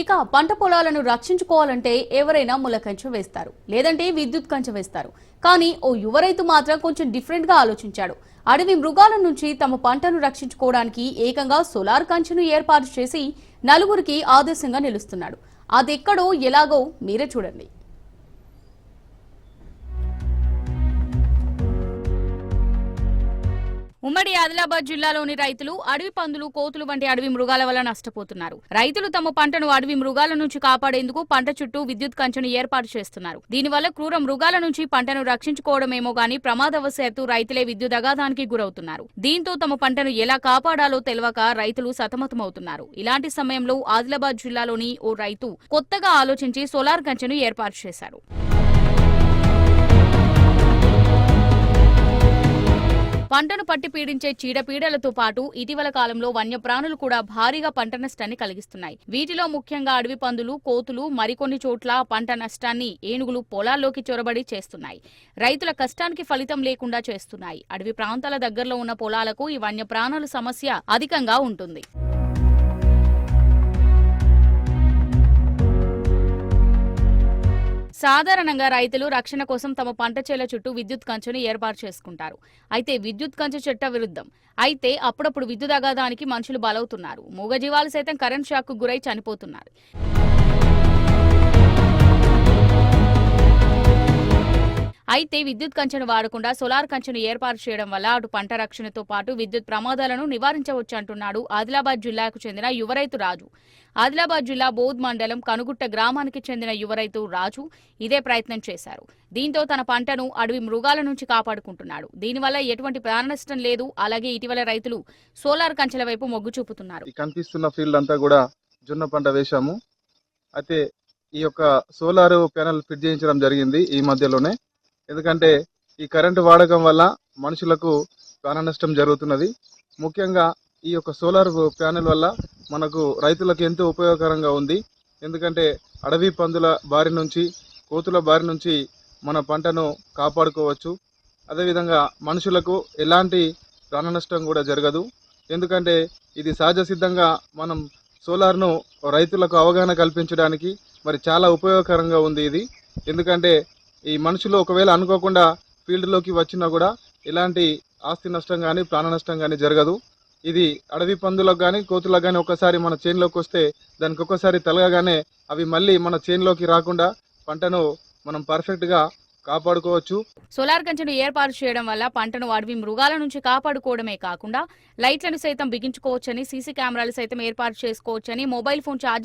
ఇక పంట పొలాలను రక్షించుకోవాలంటే ఎవరైనా ముళ్ళ కంచె వేస్తారు లేదంటే విద్యుత్ కంచె వేస్తారు. కానీ ఓ యువ రైతు మాత్రం కొంచెం డిఫరెంట్గా ఆలోచించాడు. అడవి మృగాల నుంచి తమ పంటను రక్షించుకోవడానికి ఏకంగా సోలార్ కంచెను ఏర్పాటు చేసి నలుగురికి ఆదర్శంగా నిలుస్తున్నాడు. అదెక్కడో ఎలాగో మీరే చూడండి. ఉమ్మడి ఆదిలాబాద్ జిల్లాలోని రైతులు అడవి పందులు కోతులు వంటి అడవి మృగాల వల్ల నష్టపోతున్నారు. రైతులు తమ పంటను అడవి మృగాల నుంచి కాపాడేందుకు పంట చుట్టూ విద్యుత్ కంచెను ఏర్పాటు చేస్తున్నారు. దీనివల్ల క్రూర మృగాల నుంచి పంటను రక్షించుకోవడమేమో గాని ప్రమాదవశాత్తు రైతులే విద్యుత్ అగాధానికి గురవుతున్నారు. దీంతో తమ పంటను ఎలా కాపాడాలో తెలియక రైతులు సతమతమవుతున్నారు. ఇలాంటి సమయంలో ఆదిలాబాద్ జిల్లాలోని ఓ రైతు కొత్తగా ఆలోచించి సోలార్ కంచెను ఏర్పాటు చేశారు. పంటను పట్టి పీడించే చీడపీడలతో పాటు ఇటీవల కాలంలో వన్యప్రాణులు కూడా భారీగా పంట నష్టాన్ని కలిగిస్తున్నాయి. వీటిలో ముఖ్యంగా అడవి పందులు కోతులు మరికొన్ని చోట్ల పంట నష్టాన్ని ఏనుగులు పొలాల్లోకి చొరబడి చేస్తున్నాయి. రైతుల కష్టానికి ఫలితం లేకుండా చేస్తున్నాయి. అడవి ప్రాంతాల దగ్గరలో ఉన్న పొలాలకు ఈ వన్యప్రాణుల సమస్య అధికంగా ఉంటుంది. సాధారణంగా రైతులు రక్షణ కోసం తమ పంట చేల చుట్టూ విద్యుత్ కంచెను ఏర్పాటు చేసుకుంటారు. అయితే విద్యుత్ కంచె చట్ట విరుద్ధం. అయితే అప్పుడప్పుడు విద్యుత్ అగాధానికి మనుషులు బలవుతున్నారు. మూగజీవాలు సైతం కరెంట్ షాక్ గురై చనిపోతున్నారు. అయితే విద్యుత్ కంచెను వాడకుండా సోలార్ కంచెను ఏర్పాటు చేయడం వల్ల అటు పంట రక్షణతో పాటు విద్యుత్ ప్రమాదాలను నివారించవచ్చు అంటున్నాడు ఆదిలాబాద్ జిల్లాకు చెందిన యువ రైతు రాజు. ఆదిలాబాద్ జిల్లా బోధ్ మండలం కనుగుట్ట గ్రామానికి చెందిన యువ రైతు రాజు ఇదే ప్రయత్నం చేశారు. దీంతో తన పంటను అడవి మృగాల నుంచి కాపాడుకుంటున్నాడు. దీనివల్ల ఎటువంటి ప్రాణ నష్టం లేదు. అలాగే ఇటీవల రైతులు సోలార్ కంచెల వైపు మొగ్గు చూపుతున్నారు. కనిపిస్తున్న ఫీల్డ్ అంతా కూడా జొన్న పంట వేశాము. అయితే ఈ యొక్క సోలార్ ప్యానల్ ఫిట్ చేయించడం జరిగింది ఈ మధ్యలోనే. ఎందుకంటే ఈ కరెంటు వాడకం వల్ల మనుషులకు ప్రాణ నష్టం జరుగుతున్నది. ముఖ్యంగా ఈ యొక్క సోలార్ ప్యానెల్ వల్ల మనకు రైతులకు ఎంతో ఉపయోగకరంగా ఉంది. ఎందుకంటే అడవి పందుల బారి నుంచి కోతుల బారి నుంచి మన పంటను కాపాడుకోవచ్చు. అదేవిధంగా మనుషులకు ఎలాంటి ప్రాణ నష్టం కూడా జరగదు. ఎందుకంటే ఇది సహజ సిద్ధంగా మనం సోలార్ను రైతులకు అవగాహన కల్పించడానికి మరి చాలా ఉపయోగకరంగా ఉంది ఇది. ఎందుకంటే ఈ మనుషులు ఒకవేళ అనుకోకుండా ఫీల్డ్లోకి వచ్చినా కూడా ఎలాంటి ఆస్తి నష్టం కానీ ప్రాణ నష్టం కానీ జరగదు. ఇది అడవి పందులకు కానీ కోతులకు కానీ ఒకసారి మన చేనులోకి వస్తే దానికి ఒక్కసారి తలగగానే అవి మళ్ళీ మన చేనులోకి రాకుండా పంటను మనం పర్ఫెక్ట్గా కాపాడుకోవచ్చు. సోలార్ కంచెను ఏర్పాటు చేయడం వల్ల పంటను అడవి మృగాల నుంచి కాపాడుకోవడమే కాకుండా లైట్లను సైతం బిగించుకోవచ్చని సీసీ కెమెరాలు సైతం ఏర్పాటు చేసుకోవచ్చని మొబైల్ ఫోన్ ఛార్జింగ్